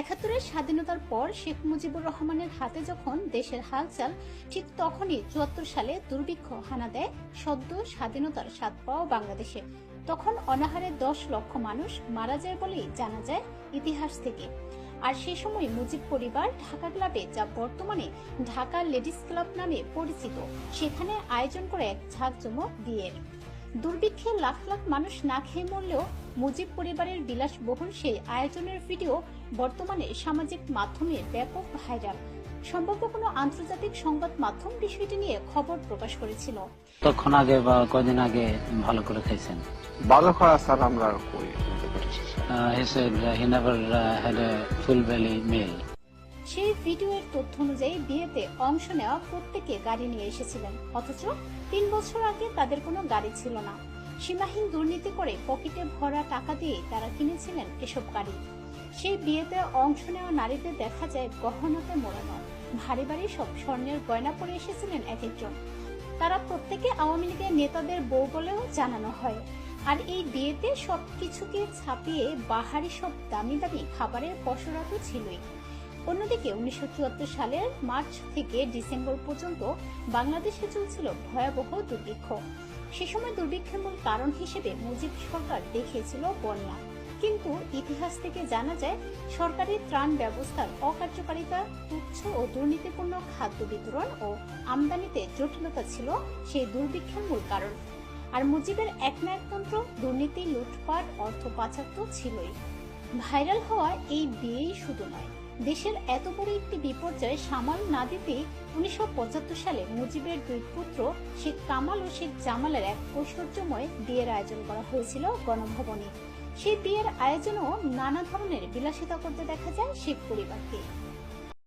একাত্তরের স্বাধীনতার পর শেখ মুজিবুর রহমানের হাতে যখন দেশের হালচাল, ঠিক তখনই চুয়াত্তর সালে দুর্ভিক্ষ হানা দেয় সদ্য স্বাধীনতার স্বাদ পাওয়া বাংলাদেশে। তখন অনাহারে দশ লক্ষ মানুষ মারা যায় বলেই জানা যায় ইতিহাস থেকে। আর সে সময় মুজিব পরিবার ঢাকা ক্লাবে যা বর্তমানে ঢাকা লেডিস ক্লাব নামে পরিচিত, সেখানে আয়োজন করে এক ঝাঁকজমক বিয়ের। দুর্ভিক্ষে লাখ লাখ মানুষ না খেয়ে মরলেও মুজিব পরিবারের বিলাসবহুল সেই আয়োজনের ভিডিও বর্তমানে সামাজিক মাধ্যমে ব্যাপক ভাইরাল। সম্ভাব্য কোনো আন্তর্জাতিক সংবাদ মাধ্যম বিষয়টি নিয়ে খবর প্রকাশ করেছিল। তখন আগে বা কদিন আগে ভালো করে খাইছেন? ভালো খাওয়া স্যার আমরা করি he said uh, he never uh, had a full belly meal. সেই ভিডিওর তথ্য অনুযায়ী বিয়েতে অংশ নেওয়া প্রত্যেকে গাড়ি নিয়ে এসেছিলেন। অথচ তিন বছর আগে তাদের কোনো গাড়ি ছিল না। সীমাহীন দুর্নীতি করে পকেটে ভরা টাকা দিয়ে তারা কিনেছিলেন এসব গাড়ি। সেই বিয়েতে অংশ নেওয়া নারীদের দেখা যায় গহনাতে মোড়ানো। ভারী ভারী সব স্বর্ণের গয়না পরে এসেছিলেন এক একজন। তারা প্রত্যেকে আওয়ামী লীগের নেতাদের বউ বলেও জানানো হয়। আর এই বিয়েতে সবকিছুকে ছাপিয়ে বাহারি সব দামি দামি খাবারের পসরা ছিলই। অন্যদিকে উনিশশো চুয়াত্তর সালের মার্চ থেকে ডিসেম্বর পর্যন্ত বাংলাদেশে চলছিল ভয়াবহ দুর্ভিক্ষ। সে সময় দুর্ভিক্ষের মূল কারণ হিসেবে মুজিব সরকার দেখিয়েছিল বন্যা। কিন্তু ইতিহাস থেকে জানা যায় সরকারি ত্রাণ ব্যবস্থার অকার্যকারিতা, তুচ্ছ ও দুর্নীতিপূর্ণ খাদ্য বিতরণ ও আমদানিতে জটিলতা ছিল সেই দুর্ভিক্ষের মূল কারণ। আর মুজিবের একনায়কতন্ত্র, দুর্নীতি, লুটপাট, অর্থ পাচার তো ছিলই। ভাইরাল হওয়া এই বিয়েই শুধু নয় দেশের এত বড় একটি বিপর্যয় সামাল না দিতেই উনিশশো পঁচাত্তর সালে মুজিবের দুই পুত্র শেখ কামাল ও শেখ জামালের এক ঐশ্বর্যময় বিয়ের আয়োজন করা হয়েছিল গণভবনে। সেই বিয়ের আয়োজনও নানা ধরনের বিলাসিতা করতে দেখা যায় শেখ পরিবারকে।